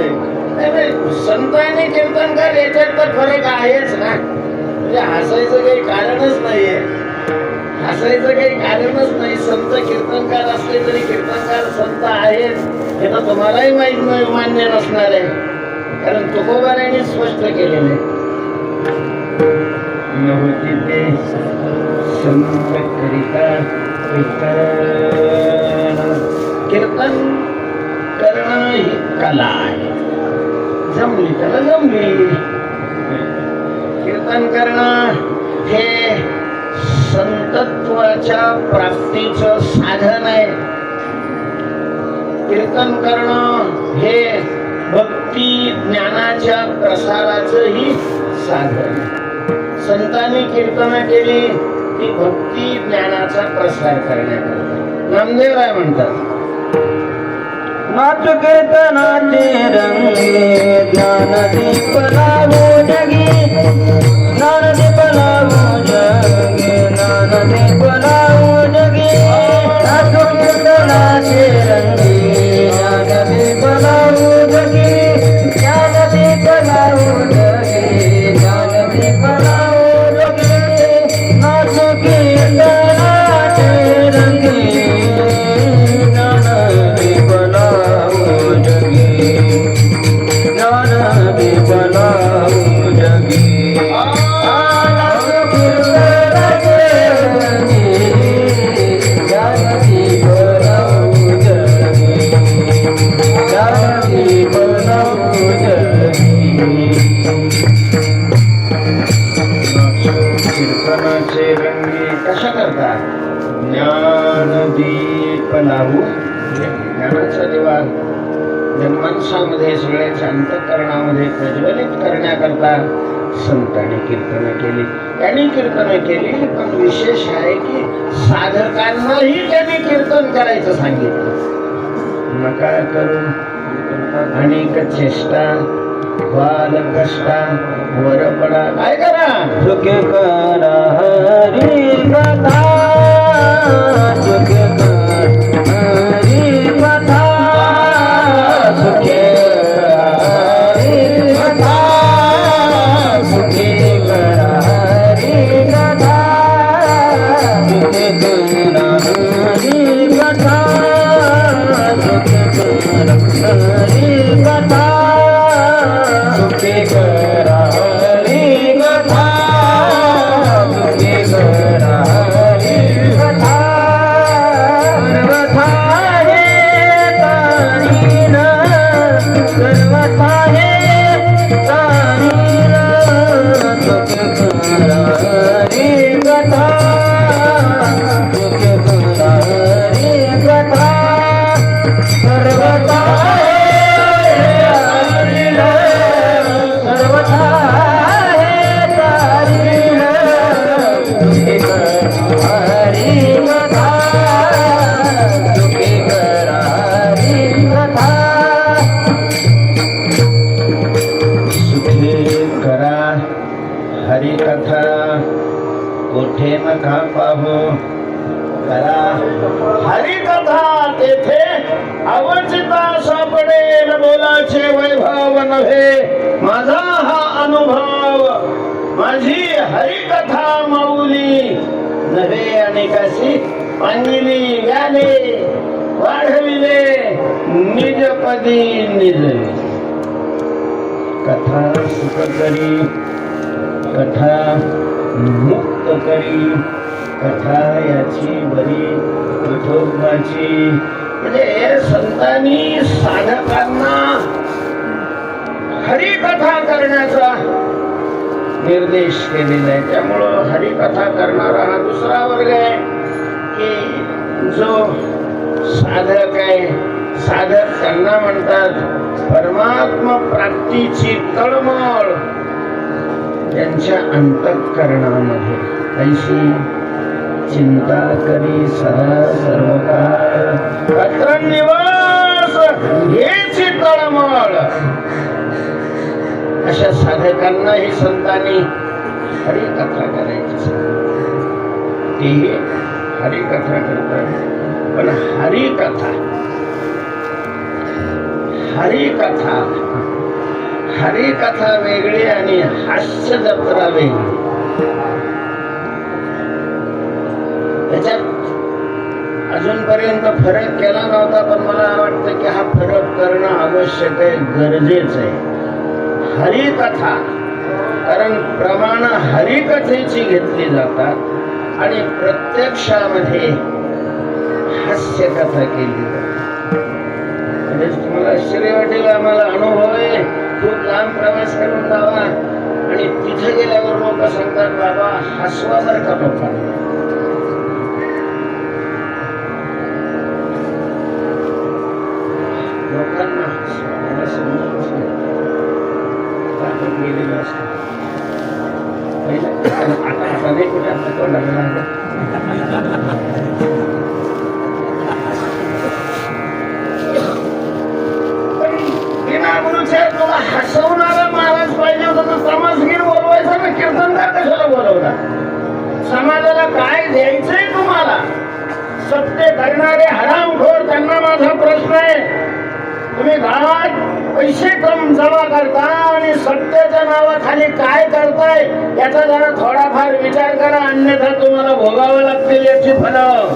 आहे नाही, संत आणि कीर्तनकार याच्यात तर फरक आहेच ना. म्हणजे हसायचं काही कारणच नाहीये. हसायचं काही कारणच नाही. संत कीर्तनकार असले तरी कीर्तनकार संत आहेत. हे तर तुम्हालाही माहीत नाही मान्य नसणार आहे. कारण तुकोबारायांनी स्पष्ट केलेलं आहे. संत करिता कीर्तन करणं ही कला आहे. जमली त्याला जमली. कीर्तन करणं हे संतत्वाच्या प्राप्तीच साधन आहे. कीर्तन करणं हे भक्ती ज्ञानाच्या प्रसाराचंही साधन संतांनी कीर्तन केली की भक्ती ज्ञानाचा प्रसार करण्याकरता. नामदेव आहे म्हणतात नाच कीर्तनाचे रंग प्रज्वलित करण्याकरता संतांनी कीर्तन केली. त्यांनी कीर्तन केली पण विशेष आहे की साधकांनाही त्यांनी कीर्तन करायचं सांगितलं. नका करू अनेक चेष्टा बाल कष्टा वर पडा काय करा? चुके करा हरी कथा. नव्हे आणि कशी पांगिली व्याले वाढविले निजपदी निजले. कथा सुख करी कथा मुक्त करी कथा याची बरी विठोबाची म्हणजे संतांनी साधकांना हरी कथा करण्याचा निर्देश केलेला आहे त्यामुळं हरिकथा करणारा हा दुसरा वर्ग आहे की जो साधक आहे साधक त्यांना म्हणतात परमात्मा प्राप्तीची तळमळ त्यांच्या अंतःकरणामध्ये. ऐशी चिंता करी सदा सर्व काळ निवास हेच तळमळ. अशा साधकांनाही संतांनी हरिकथा करायची तेही हरिकथा करतात. पण हरिकथा हरिकथा हरिकथा वेगळी आणि हास्य जत्रा वेगळी. त्याच्यात अजूनपर्यंत फरक केला नव्हता पण मला वाटतं की हा फरक करणं आवश्यक आहे गरजेचं आहे. हरिकथा. कारण प्रमाण हरिकथेची घेतली जातात आणि प्रत्यक्षामध्ये हास्य कथा केली जाते. म्हणजे तुम्हाला आश्चर्य वाटेल आम्हाला अनुभव आहे खूप लांब प्रवास करून जावा. आणि तिथे गेल्यावर लोक सांगतात बाबा हसवा बरं का लोकांना आता कुठे लागलं. हसवणारा महाराज पाहिजे होता तर समाजगीर बोलवायचा ना कीर्तनकार कशाला बोलवला समाजाला काय द्यायचंय तुम्हाला सत्य करणारे हरामखोर त्यांना माझा प्रश्न आहे तुम्ही दहा पैसे कम जमा करता आणि सत्तेच्या नावाखाली काय करताय याचा जरा थोडाफार विचार करा. अन्यथा तुम्हाला भोगावं लागतील याची फलं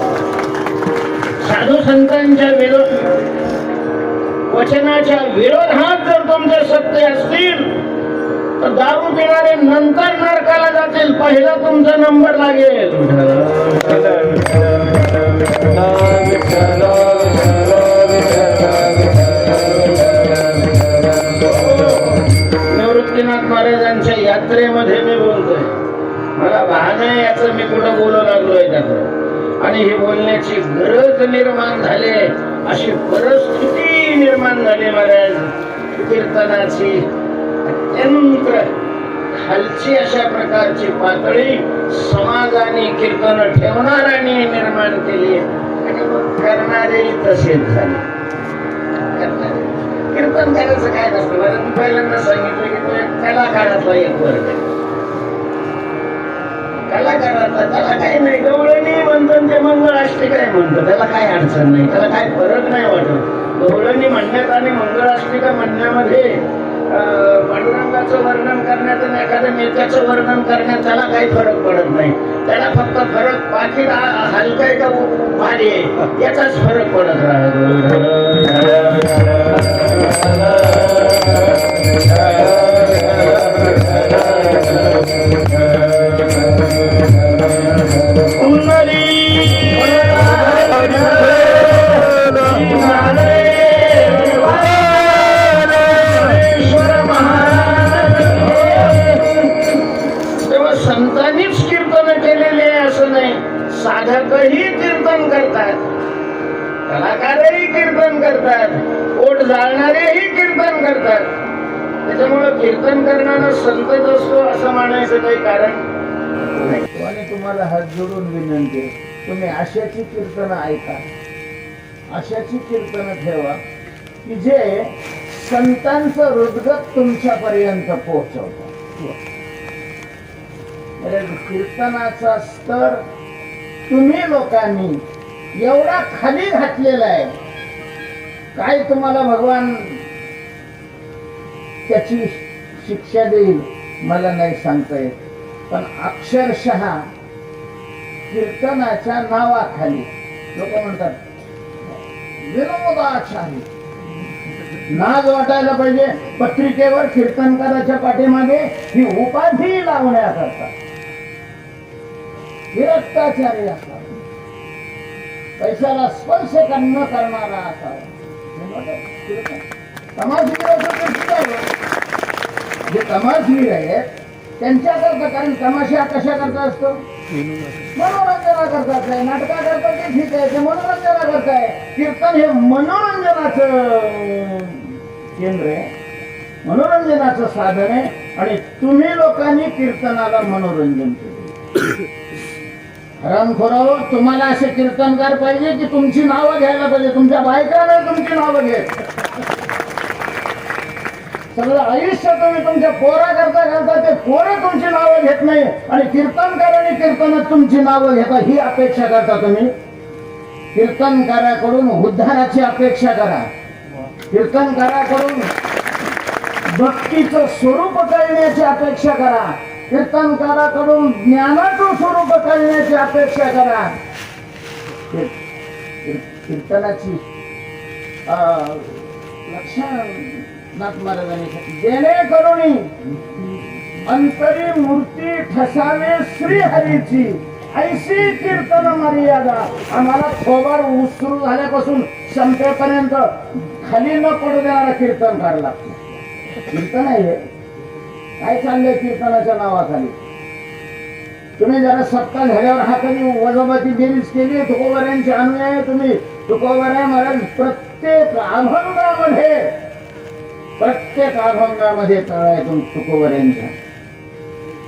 साधू संतांच्या विरोध वचनाच्या विरोधात जर तुमचे सत्य असतील तर दारू पिणारे नंतर नरकाला जातील. पहिला तुमचा नंबर लागेल. यात्रेमध्ये मी बोलतोय. मला वाहन आहे याचं मी कुठं बोलू लागलोय त्याचं? आणि हे बोलण्याची गरज निर्माण झाली. अशी परिस्थिती निर्माण झाली महाराज. कीर्तनाची अत्यंत खालची अशा प्रकारची पातळी समाजाने कीर्तन ठेवणाऱ्याने निर्माण केली. आणि मग करणारे तसेच झाले. कीर्तन करायचं काय नसतं. मला मी पहिल्यांदा सांगितलं की तो एक कलाकारातला एक वर्ग आहे. कलाकारातला त्याला काही नाही. गवळणी म्हणतात ते मंगळ अष्टक आहे म्हणतो त्याला काय अडचण नाही. त्याला काय फरक नाही वाटत. गवळणी म्हणण्यात आणि मंगळाष्टिका म्हणण्यामध्ये पांडुरंगाचं वर्णन करण्यात आणि एखाद्या नेत्याचं वर्णन करण्यात त्याला काही फरक पडत नाही. त्याला फक्त फरक पाकिट हलकंय का भारी आहे? याचाच फरक पडत राहतो. जाणारेही कीर्तन करतात. ओट जाळणारेही कीर्तन करतात. त्याच्यामुळं कीर्तन करणारा संतच असतो असं मानायचं काही कारण नाही. तुम्हाला हात जोडून विनंती तुम्ही अशाची कीर्तन ऐका. अशाची कीर्तन ठेवा की जे संतांचं हृदगत तुमच्यापर्यंत पोहोचवतात अरे म्हणजे कीर्तनाचा स्तर तुम्ही लोकांनी एवढा खाली घातलेला आहे. काय तुम्हाला भगवान त्याची शिक्षा देईल मला नाही सांगता येत. पण अक्षरशः कीर्तनाच्या नावाखाली लोक म्हणतात विनोदाचारी नाज वाटायला पाहिजे पत्रिकेवर कीर्तनकाराच्या पाठीमागे ही उपाधी लावण्याकरता. विरक्ताचारी असतात. पैशाला स्पर्श न करणारा असावा हे नव्हतं जे तमाशगीर आहेत त्यांच्याकरता कारण तमाशा कशा करता असतो? मनोरंजना करतात नाही नाटका करता ते ठीक आहे ते मनोरंजना करताय कीर्तन हे मनोरंजनाचं केंद्र आहे. मनोरंजनाचं साधन आहे. आणि तुम्ही लोकांनी कीर्तनाला मनोरंजन केले. हरामखोराव तुम्हाला असे कीर्तनकार पाहिजे की तुमची नावं घ्यायला पाहिजे. तुमच्या बायका नाही तुमची नावं घेत. सगळं आयुष्य तुम्ही तुमच्या पोरा करता घालता ते पोरे तुमची नावं घेत नाही. आणि कीर्तनकारांनी कीर्तनात तुमची नावं घेता ही अपेक्षा करता तुम्ही. कीर्तनकाराकडून उद्धाराची अपेक्षा करा. कीर्तनकाराकडून भक्तीचं स्वरूप कळण्याची अपेक्षा करा. कीर्तनकाराकडून ज्ञानाचं स्वरूप कळण्याची अपेक्षा करा. कीर्तनाची अं, लक्षात महाराजांनी जेणेकरून अंतरी मूर्ती ठसावे श्री हरीची ऐशी कीर्तन मर्यादा आम्हाला थोबाड उसरू झाल्यापासून संपेपर्यंत खाली न पडू देणारा कीर्तन काढला कीर्तन आहे काय चाललंय कीर्तनाच्या नावाखाली? तुम्ही जरा सत्ता झाल्यावर हा कधी वजोबाची बेरीज केली तुकोबऱ्यांचे अनुयायी तुम्ही. तुकोबऱ्या महाराज प्रत्येक अभंगामध्ये प्रत्येक अभंगामध्ये तळ आहे तुम तुकोबऱ्यांच्या.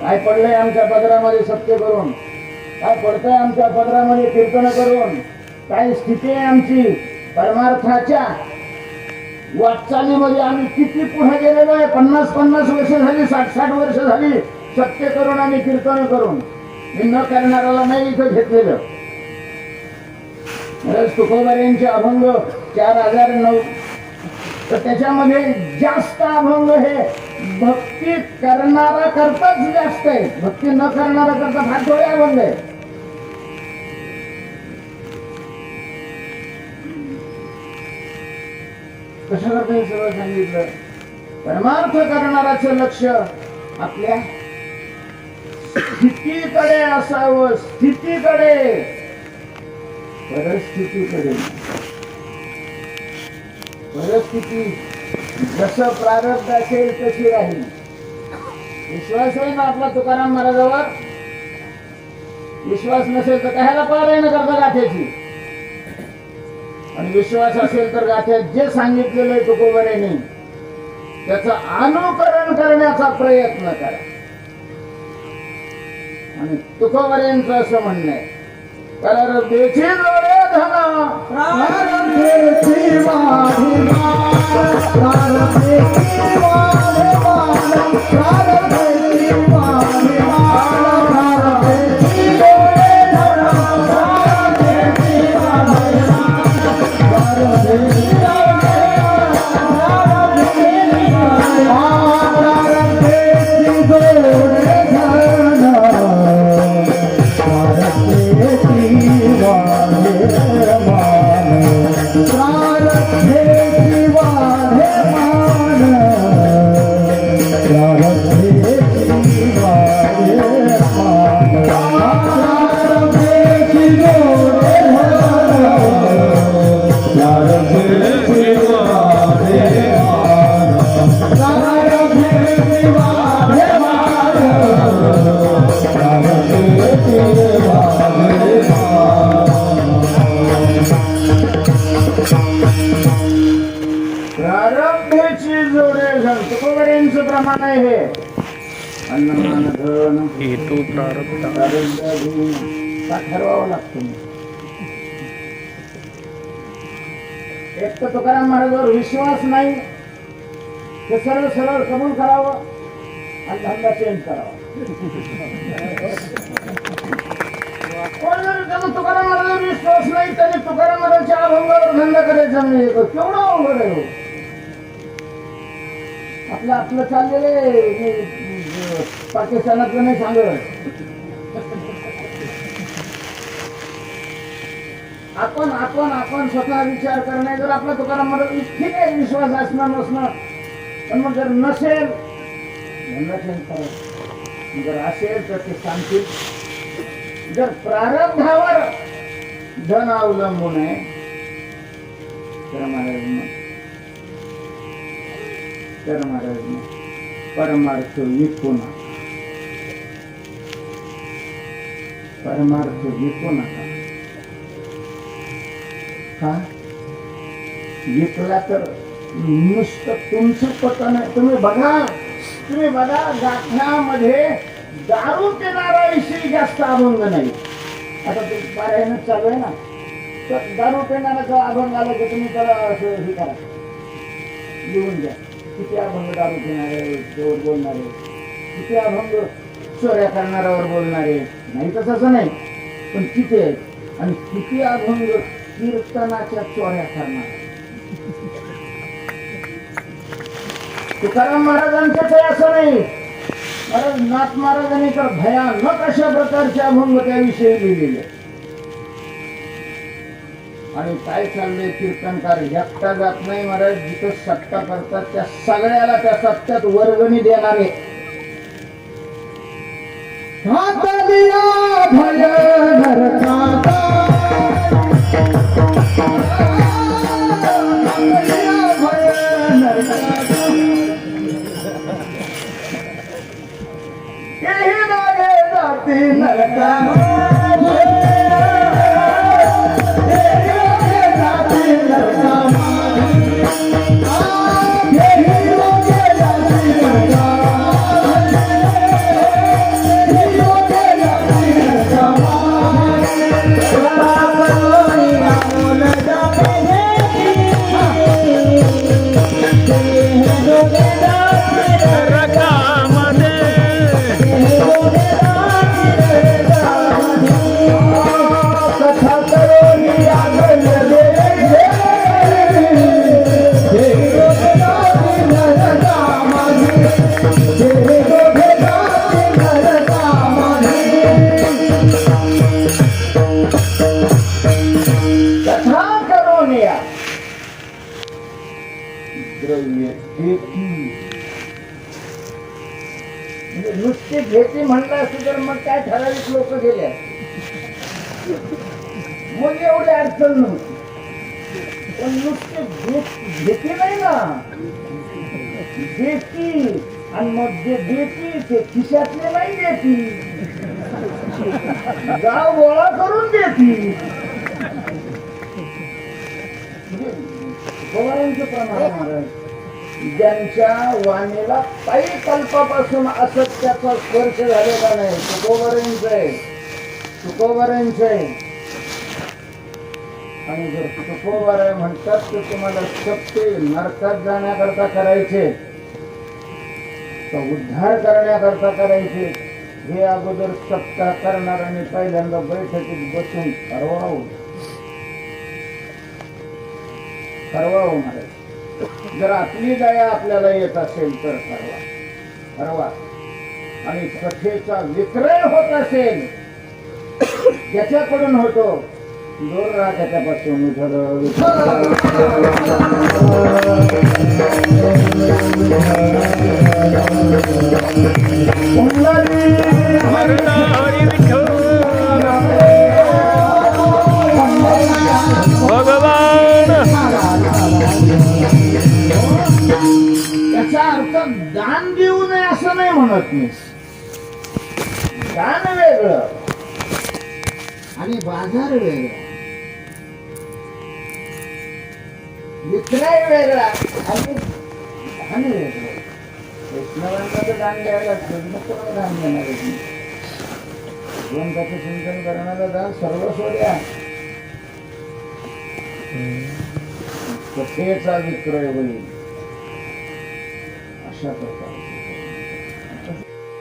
काय पडलंय आमच्या पदरामध्ये सत्य करून? काय पडतंय आमच्या पदरामध्ये कीर्तन करून? काय स्थिती आहे आमची? परमार्थाच्या वाटचालीमध्ये आम्ही किती पुढे गेलेलो आहे? पन्नास पन्नास वर्ष झाली साठ साठ वर्ष झाली सत्य करून आणि कीर्तन करून. मी न करणाऱ्याला नाही इथं घेतलेलं. तुकोबार यांचे अभंग चार हजार नऊ. तर त्याच्यामध्ये जास्त अभंग हे भक्ती करणारा करताच जास्त आहे. भक्ती न करणारा करता फार थोडे अभंग आहे. कसं हे सगळं सांगितलं? परमार्थ करणाराच लक्ष आपल्या स्थितीकडे असावं स्थितीकडे. परिस्थितीकडे. परिस्थिती जसं प्रारब्ध असेल तशी राहील. विश्वास आहे ना आपला तुकाराम महाराजावर? विश्वास नसेल तर कशाला पारायण करता गाठ्याची आणि विश्वास असेल तर गाथ्यात जे सांगितलेलं आहे तुकोबरेने त्याचं अनुकरण करण्याचा प्रयत्न करा. आणि तुकोबरेंचं असं म्हणणं आहे. प्रारब्धेची जोडे धना. प्रारब्धेची वाढी मान, प्रारब्धेची वाढी मान, हेतू प्रारब्ध. ठरवावं लागतं. एक तर तुकाराम महाराजावर विश्वास नाही. ते सरळ सरळ कबूल करावं आणि धंदा चेंज करावा. कोण जर त्यानं तुकाराम महाराजावर विश्वास नाही त्याने तुकाराम महाराजांच्या अभंगावर धंदा करायचा नाही. केवढा अवघड आहे हो. आपलं आपलं चाललेलं आहे. पाकिस्तानातलं नाही सांगत. आपण आपण आपण स्वतः विचार करणे जर आपल्या तुकाराम ठीक आहे विश्वास असणार नसणं पण मग जर नसेल धंदा चेंज जर असेल तर ते सांगतील. जर प्रारब्धावर धन अवलंबून आहे तर महाराज तर महाराज परमार्थ विकू नका परमार्थ विकू नका का? विकला तर नुसतं तुमचं पतन नाही तुम्ही बघा तुम्ही बघा गाठण्यामध्ये दारू पिणाऱ्याविषयी जास्त अभंग नाही. आता ते पारायणच चालू आहे ना. तर दारू पिणाऱ्याचा अभंग आला की तुम्ही त्याला हे करा. लिहून घ्या. किती अभंग दारू पिणारे बोलणारे किती अभंग चोऱ्या करणाऱ्यावर बोलणारे. नाही तर तसं नाही. पण किती आहेत? आणि किती अभंग कीर्तनाच्या चोऱ्या करणार? तुकाराम महाराजांचं काही असं नाही. महाराज नाथ महाराजांनी तर भयानक अशा प्रकारचे अभंग त्याविषयी लिहिलेले आणि काय चाललंय कीर्तनकार? एकटा जात नाही महाराज जिथं सत्ता करतात त्या सगळ्याला त्या सत्यात वर्गणी देणारे. नरका ते नाही देती. गाव गोळा करून देती. प्रमाण ज्यांच्या वाणीला काही कल्पापासून असत्याचा स्पर्श झालेला नाही. तुकोबऱ्यांच आहे. तुकोबऱ्यांच आहे. आणि जर तुकोबर आहे म्हणतात तर तुम्हाला सत्य नरकात जाण्याकरता करायचे. तर उद्धार करण्याकरता करायचे. हे अगोदर सप्ताह करणार आणि पहिल्यांदा बैठकीत बसून ठरवावं. ठरवावं महाराज जर आपली दया आपल्याला येत असेल तर ठरवा. ठरवा. आणि कथेचा विक्रय होत असेल ज्याच्याकडून होतो दूर राहा त्याच्यापासून विठ्ठल, विठ्ठल. याचा अर्थ दान देऊ नये असं नाही म्हणत मी. दान वेगळं. आणि बाजार वेगळा. विक्रय वेगळा आणि वेगळं. वैष्णवांना दान द्यायला लागतं दान देणार भगवंताचं चिंतन करणारा दान सर्वस्व द्या कथेचा विक्रय होईल अशा प्रकारे.